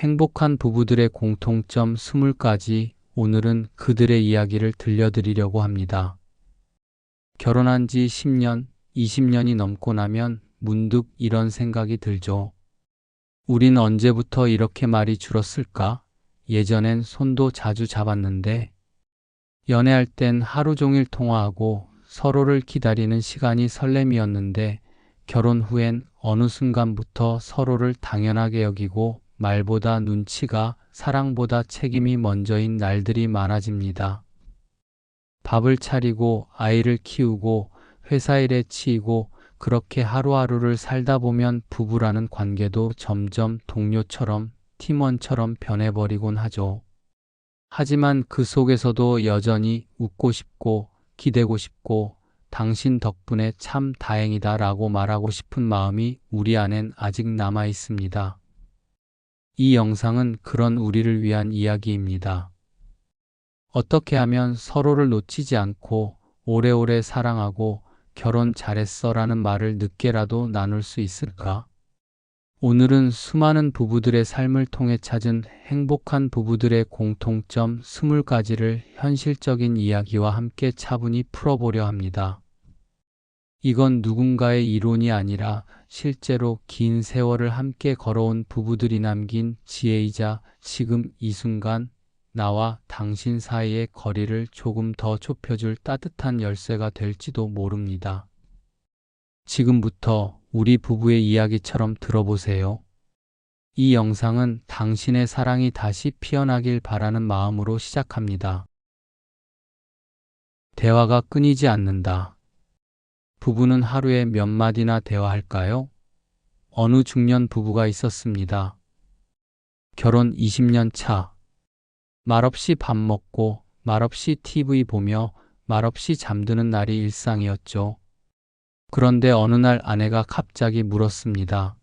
행복한 부부들의 공통점 20가지 오늘은 그들의 이야기를 들려드리려고 합니다. 결혼한 지 10년, 20년이 넘고 나면 문득 이런 생각이 들죠. 우린 언제부터 이렇게 말이 줄었을까? 예전엔 손도 자주 잡았는데, 연애할 땐 하루 종일 통화하고 서로를 기다리는 시간이 설렘이었는데, 결혼 후엔 어느 순간부터 서로를 당연하게 여기고 말보다 눈치가 사랑보다 책임이 먼저인 날들이 많아집니다. 밥을 차리고 아이를 키우고 회사 일에 치이고 그렇게 하루하루를 살다 보면 부부라는 관계도 점점 동료처럼 팀원처럼 변해버리곤 하죠. 하지만 그 속에서도 여전히 웃고 싶고 기대고 싶고 당신 덕분에 참 다행이다 라고 말하고 싶은 마음이 우리 안엔 아직 남아 있습니다. 이 영상은 그런 우리를 위한 이야기입니다. 어떻게 하면 서로를 놓치지 않고 오래오래 사랑하고 결혼 잘했어 라는 말을 늦게라도 나눌 수 있을까? 오늘은 수많은 부부들의 삶을 통해 찾은 행복한 부부들의 공통점 20가지를 현실적인 이야기와 함께 차분히 풀어보려 합니다. 이건 누군가의 이론이 아니라 실제로 긴 세월을 함께 걸어온 부부들이 남긴 지혜이자 지금 이 순간 나와 당신 사이의 거리를 조금 더 좁혀줄 따뜻한 열쇠가 될지도 모릅니다. 지금부터 우리 부부의 이야기처럼 들어보세요. 이 영상은 당신의 사랑이 다시 피어나길 바라는 마음으로 시작합니다. 대화가 끊이지 않는다. 부부는 하루에 몇 마디나 대화할까요? 어느 중년 부부가 있었습니다. 결혼 20년 차. 말없이 밥 먹고 말없이 TV 보며 말없이 잠드는 날이 일상이었죠. 그런데 어느 날 아내가 갑자기 물었습니다.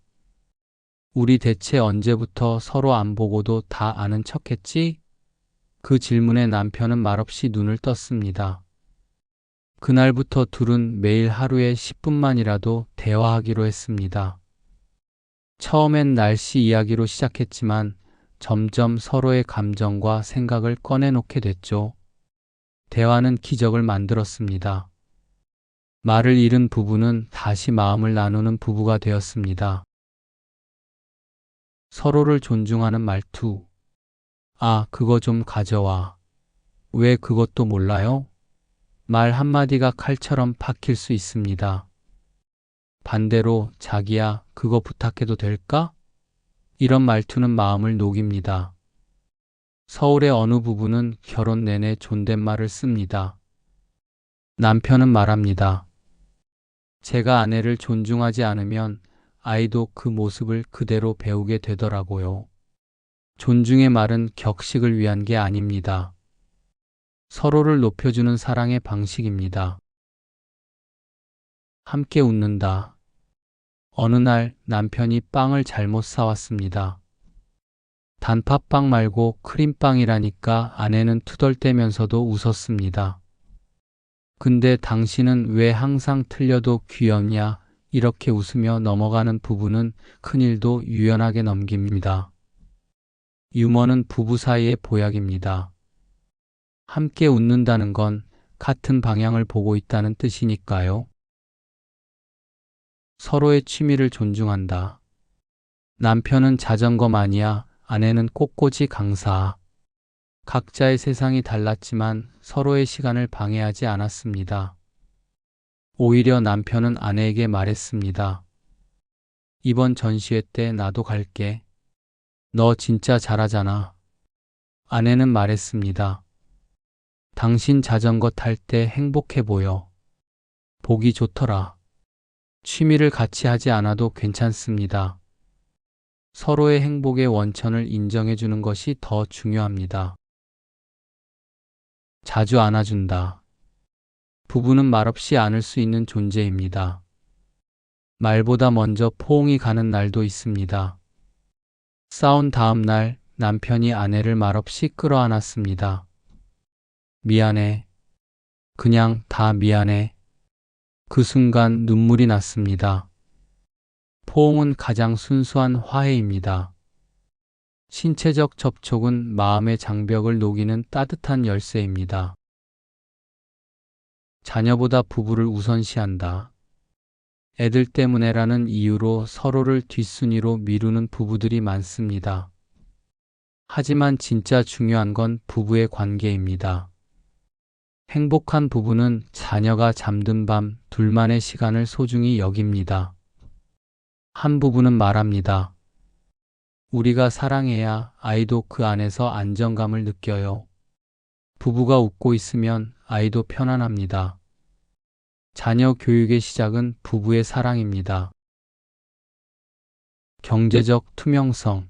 우리 대체 언제부터 서로 안 보고도 다 아는 척 했지? 그 질문에 남편은 말없이 눈을 떴습니다. 그날부터 둘은 매일 하루에 10분만이라도 대화하기로 했습니다. 처음엔 날씨 이야기로 시작했지만 점점 서로의 감정과 생각을 꺼내놓게 됐죠. 대화는 기적을 만들었습니다. 말을 잃은 부부는 다시 마음을 나누는 부부가 되었습니다. 서로를 존중하는 말투. 아, 그거 좀 가져와. 왜 그것도 몰라요? 말 한마디가 칼처럼 박힐 수 있습니다. 반대로 자기야, 그거 부탁해도 될까? 이런 말투는 마음을 녹입니다. 서울의 어느 부부는 결혼 내내 존댓말을 씁니다. 남편은 말합니다. 제가 아내를 존중하지 않으면 아이도 그 모습을 그대로 배우게 되더라고요. 존중의 말은 격식을 위한 게 아닙니다. 서로를 높여주는 사랑의 방식입니다. 함께 웃는다. 어느 날 남편이 빵을 잘못 사왔습니다. 단팥빵 말고 크림빵이라니까 아내는 투덜대면서도 웃었습니다. 근데 당신은 왜 항상 틀려도 귀엽냐? 이렇게 웃으며 넘어가는 부부는 큰일도 유연하게 넘깁니다. 유머는 부부 사이의 보약입니다. 함께 웃는다는 건 같은 방향을 보고 있다는 뜻이니까요. 서로의 취미를 존중한다. 남편은 자전거 마니아, 아내는 꽃꽂이 강사. 각자의 세상이 달랐지만 서로의 시간을 방해하지 않았습니다. 오히려 남편은 아내에게 말했습니다. 이번 전시회 때 나도 갈게. 너 진짜 잘하잖아. 아내는 말했습니다. 당신 자전거 탈 때 행복해 보여. 보기 좋더라. 취미를 같이 하지 않아도 괜찮습니다. 서로의 행복의 원천을 인정해 주는 것이 더 중요합니다. 자주 안아준다. 부부는 말없이 안을 수 있는 존재입니다. 말보다 먼저 포옹이 가는 날도 있습니다. 싸운 다음 날 남편이 아내를 말없이 끌어안았습니다. 미안해. 그냥 다 미안해. 그 순간 눈물이 났습니다. 포옹은 가장 순수한 화해입니다. 신체적 접촉은 마음의 장벽을 녹이는 따뜻한 열쇠입니다. 자녀보다 부부를 우선시한다. 애들 때문에라는 이유로 서로를 뒷순위로 미루는 부부들이 많습니다. 하지만 진짜 중요한 건 부부의 관계입니다. 행복한 부부는 자녀가 잠든 밤 둘만의 시간을 소중히 여깁니다. 한 부부는 말합니다. 우리가 사랑해야 아이도 그 안에서 안정감을 느껴요. 부부가 웃고 있으면 아이도 편안합니다. 자녀 교육의 시작은 부부의 사랑입니다. 경제적 투명성.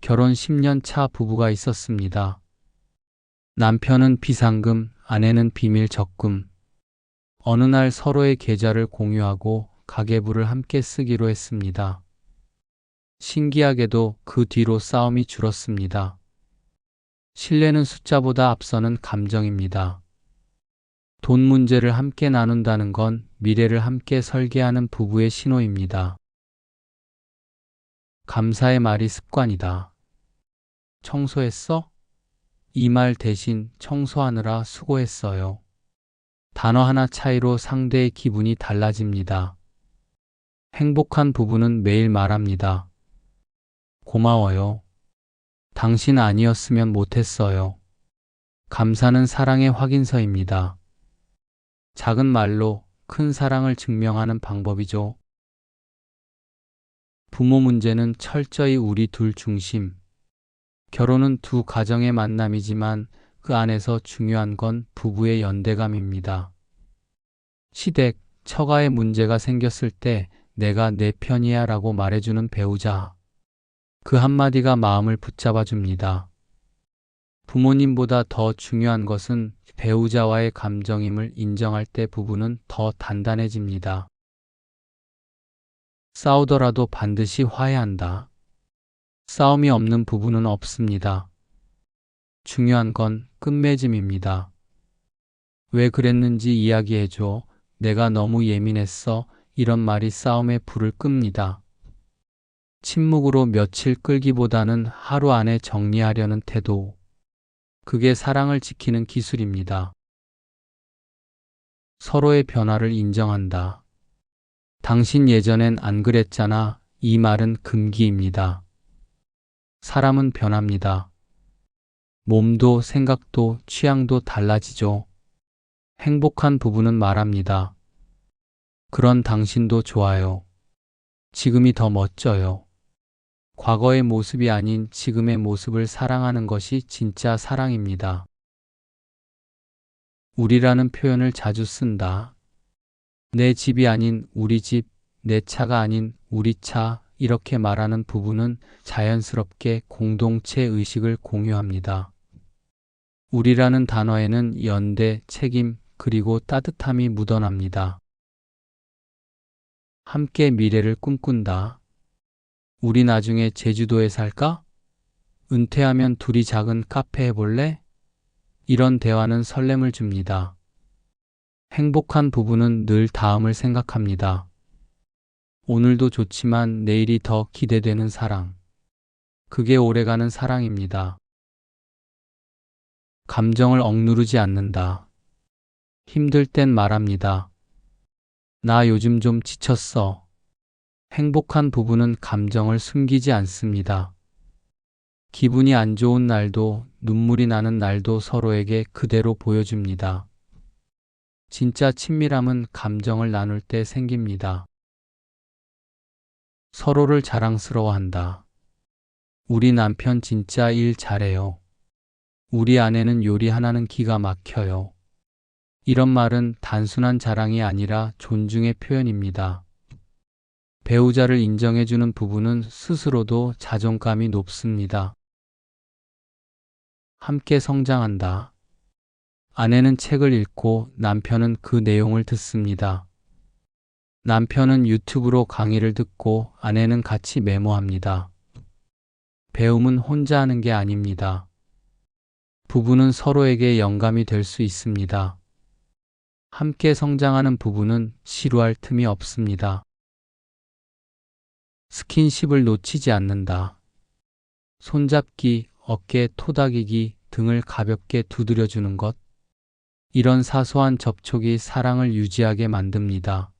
결혼 10년 차 부부가 있었습니다. 남편은 비상금, 아내는 비밀 적금. 어느 날 서로의 계좌를 공유하고 가계부를 함께 쓰기로 했습니다. 신기하게도 그 뒤로 싸움이 줄었습니다. 신뢰는 숫자보다 앞서는 감정입니다. 돈 문제를 함께 나눈다는 건 미래를 함께 설계하는 부부의 신호입니다. 감사의 말이 습관이다. 청소했어? 이 말 대신 청소하느라 수고했어요. 단어 하나 차이로 상대의 기분이 달라집니다. 행복한 부부는 매일 말합니다. 고마워요. 당신 아니었으면 못했어요. 감사는 사랑의 확인서입니다. 작은 말로 큰 사랑을 증명하는 방법이죠. 부모 문제는 철저히 우리 둘 중심. 결혼은 두 가정의 만남이지만 그 안에서 중요한 건 부부의 연대감입니다. 시댁, 처가에 문제가 생겼을 때 내가 내 편이야 라고 말해주는 배우자. 그 한마디가 마음을 붙잡아 줍니다. 부모님보다 더 중요한 것은 배우자와의 감정임을 인정할 때 부부는 더 단단해집니다. 싸우더라도 반드시 화해한다. 싸움이 없는 부부는 없습니다. 중요한 건 끝맺음입니다. 왜 그랬는지 이야기해줘. 내가 너무 예민했어. 이런 말이 싸움의 불을 끕니다. 침묵으로 며칠 끌기보다는 하루 안에 정리하려는 태도. 그게 사랑을 지키는 기술입니다. 서로의 변화를 인정한다. 당신 예전엔 안 그랬잖아. 이 말은 금기입니다. 사람은 변합니다. 몸도 생각도 취향도 달라지죠. 행복한 부부는 말합니다. 그런 당신도 좋아요. 지금이 더 멋져요. 과거의 모습이 아닌 지금의 모습을 사랑하는 것이 진짜 사랑입니다. 우리라는 표현을 자주 쓴다. 내 집이 아닌 우리 집, 내 차가 아닌 우리 차, 이렇게 말하는 부부는 자연스럽게 공동체 의식을 공유합니다. 우리라는 단어에는 연대, 책임, 그리고 따뜻함이 묻어납니다. 함께 미래를 꿈꾼다. 우리 나중에 제주도에 살까? 은퇴하면 둘이 작은 카페 해볼래? 이런 대화는 설렘을 줍니다. 행복한 부부는 늘 다음을 생각합니다. 오늘도 좋지만 내일이 더 기대되는 사랑. 그게 오래가는 사랑입니다. 감정을 억누르지 않는다. 힘들 땐 말합니다. 나 요즘 좀 지쳤어. 행복한 부부는 감정을 숨기지 않습니다. 기분이 안 좋은 날도 눈물이 나는 날도 서로에게 그대로 보여줍니다. 진짜 친밀함은 감정을 나눌 때 생깁니다. 서로를 자랑스러워한다. 우리 남편 진짜 일 잘해요. 우리 아내는 요리 하나는 기가 막혀요. 이런 말은 단순한 자랑이 아니라 존중의 표현입니다. 배우자를 인정해주는 부부는 스스로도 자존감이 높습니다. 함께 성장한다. 아내는 책을 읽고 남편은 그 내용을 듣습니다. 남편은 유튜브로 강의를 듣고 아내는 같이 메모합니다. 배움은 혼자 하는 게 아닙니다. 부부는 서로에게 영감이 될 수 있습니다. 함께 성장하는 부부는 시루할 틈이 없습니다. 스킨십을 놓치지 않는다. 손잡기, 어깨 토닥이기, 등을 가볍게 두드려주는 것. 이런 사소한 접촉이 사랑을 유지하게 만듭니다.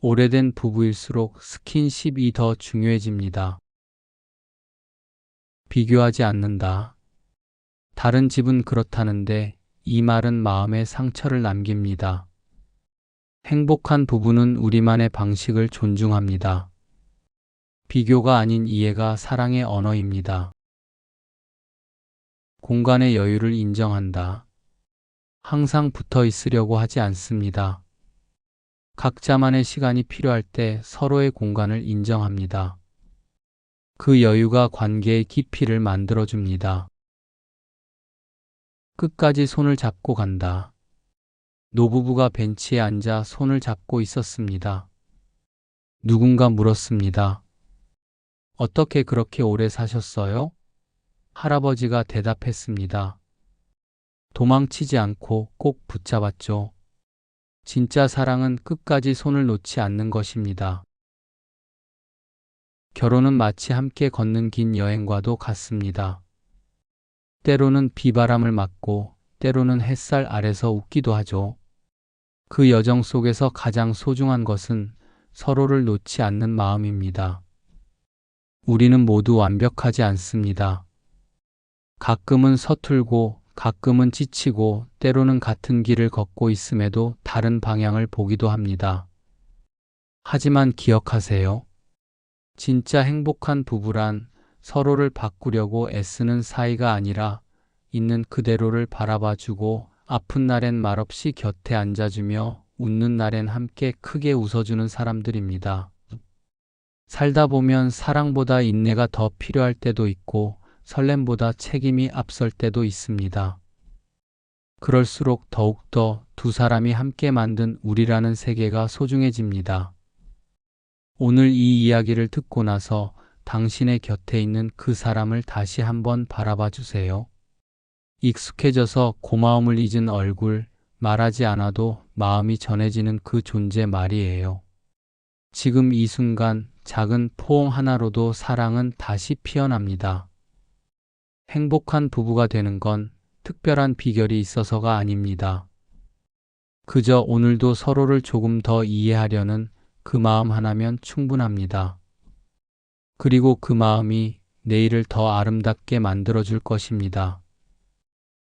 오래된 부부일수록 스킨십이 더 중요해집니다. 비교하지 않는다. 다른 집은 그렇다는데 이 말은 마음에 상처를 남깁니다. 행복한 부부는 우리만의 방식을 존중합니다. 비교가 아닌 이해가 사랑의 언어입니다. 공간의 여유를 인정한다. 항상 붙어 있으려고 하지 않습니다. 각자만의 시간이 필요할 때 서로의 공간을 인정합니다. 그 여유가 관계의 깊이를 만들어줍니다. 끝까지 손을 잡고 간다. 노부부가 벤치에 앉아 손을 잡고 있었습니다. 누군가 물었습니다. 어떻게 그렇게 오래 사셨어요? 할아버지가 대답했습니다. 도망치지 않고 꼭 붙잡았죠. 진짜 사랑은 끝까지 손을 놓지 않는 것입니다. 결혼은 마치 함께 걷는 긴 여행과도 같습니다. 때로는 비바람을 맞고 때로는 햇살 아래서 웃기도 하죠. 그 여정 속에서 가장 소중한 것은 서로를 놓지 않는 마음입니다. 우리는 모두 완벽하지 않습니다. 가끔은 서툴고 가끔은 지치고 때로는 같은 길을 걷고 있음에도 다른 방향을 보기도 합니다. 하지만 기억하세요. 진짜 행복한 부부란 서로를 바꾸려고 애쓰는 사이가 아니라 있는 그대로를 바라봐 주고 아픈 날엔 말없이 곁에 앉아주며 웃는 날엔 함께 크게 웃어주는 사람들입니다. 살다 보면 사랑보다 인내가 더 필요할 때도 있고 설렘보다 책임이 앞설 때도 있습니다. 그럴수록 더욱더 두 사람이 함께 만든 우리라는 세계가 소중해집니다. 오늘 이 이야기를 듣고 나서 당신의 곁에 있는 그 사람을 다시 한번 바라봐 주세요. 익숙해져서 고마움을 잊은 얼굴, 말하지 않아도 마음이 전해지는 그 존재 말이에요. 지금 이 순간 작은 포옹 하나로도 사랑은 다시 피어납니다. 행복한 부부가 되는 건 특별한 비결이 있어서가 아닙니다. 그저 오늘도 서로를 조금 더 이해하려는 그 마음 하나면 충분합니다. 그리고 그 마음이 내일을 더 아름답게 만들어줄 것입니다.